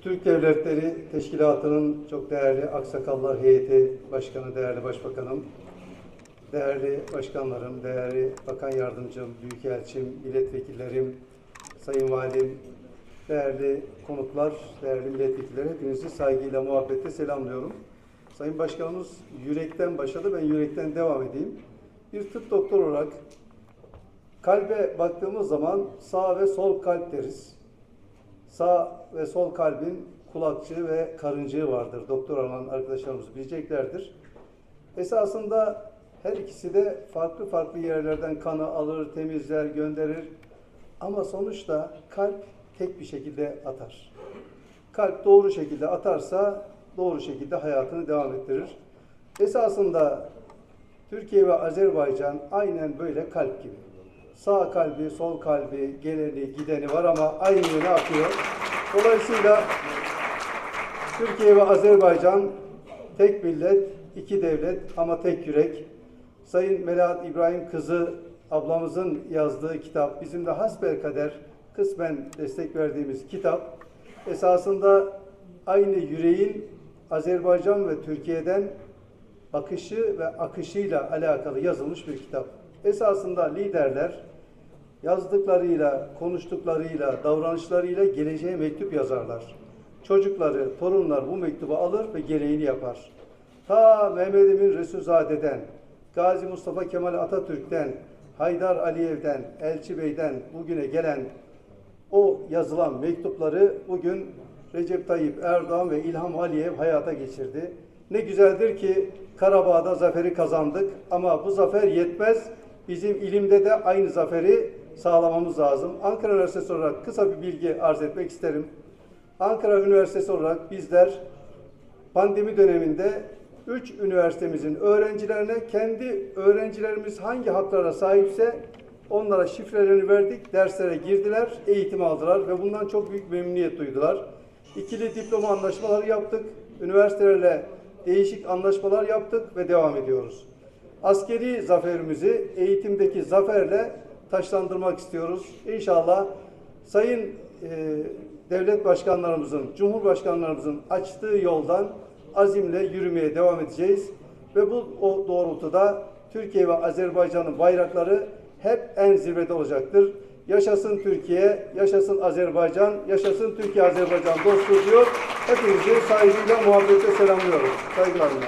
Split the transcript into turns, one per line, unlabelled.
Türk Devletleri Teşkilatı'nın çok değerli aksakallar heyeti başkanı, değerli başbakanım, değerli başkanlarım, değerli bakan yardımcım, büyükelçim, milletvekillerim, sayın valim, değerli konuklar, değerli milletvekilleri hepinizi saygıyla, muhabbetle selamlıyorum. Sayın Başkanımız yürekten başladı, ben yürekten devam edeyim. Bir tıp doktoru olarak kalbe baktığımız zaman sağ ve sol kalp deriz. Sağ ve sol kalbin kulakçığı ve karıncığı vardır. Doktor olan arkadaşlarımız bileceklerdir. Esasında her ikisi de farklı farklı yerlerden kanı alır, temizler, gönderir. Ama sonuçta kalp tek bir şekilde atar. Kalp doğru şekilde atarsa doğru şekilde hayatını devam ettirir. Esasında Türkiye ve Azerbaycan aynen böyle kalp gibi. Sağ kalbi, sol kalbi, geleni, gideni var ama aynı yöne akıyor. Dolayısıyla Türkiye ve Azerbaycan tek millet, iki devlet ama tek yürek. Sayın Melahat İbrahim kızı ablamızın yazdığı kitap, bizim de hasbelkader kısmen destek verdiğimiz kitap, esasında aynı yüreğin Azerbaycan ve Türkiye'den bakışı ve akışıyla alakalı yazılmış bir kitap. Esasında liderler yazdıklarıyla, konuştuklarıyla, davranışlarıyla geleceğe mektup yazarlar. Çocukları, torunlar bu mektubu alır ve gereğini yapar. Ta Mehmet Emin Resulzade'den, Gazi Mustafa Kemal Atatürk'ten, Haydar Aliyev'den, Elçi Bey'den bugüne gelen o yazılan mektupları bugün Recep Tayyip Erdoğan ve İlham Aliyev hayata geçirdi. Ne güzeldir ki Karabağ'da zaferi kazandık ama bu zafer yetmez. Bizim ilimde de aynı zaferi sağlamamız lazım. Ankara Üniversitesi olarak kısa bir bilgi arz etmek isterim. Ankara Üniversitesi olarak bizler pandemi döneminde 3 üniversitemizin öğrencilerine kendi öğrencilerimiz hangi haklara sahipse onlara şifrelerini verdik, derslere girdiler, eğitim aldılar ve bundan çok büyük memnuniyet duydular. İkili diploma anlaşmaları yaptık, üniversitelerle değişik anlaşmalar yaptık ve devam ediyoruz. Askeri zaferimizi eğitimdeki zaferle taşlandırmak istiyoruz. İnşallah Sayın e, devlet başkanlarımızın, cumhurbaşkanlarımızın açtığı yoldan azimle yürümeye devam edeceğiz. Ve bu o doğrultuda Türkiye ve Azerbaycan'ın bayrakları hep en zirvede olacaktır. Yaşasın Türkiye, yaşasın Azerbaycan, yaşasın Türkiye-Azerbaycan dostluğu diyor. Hepinizi saygıyla, muhabbetle selamlıyorum. Saygılarımla.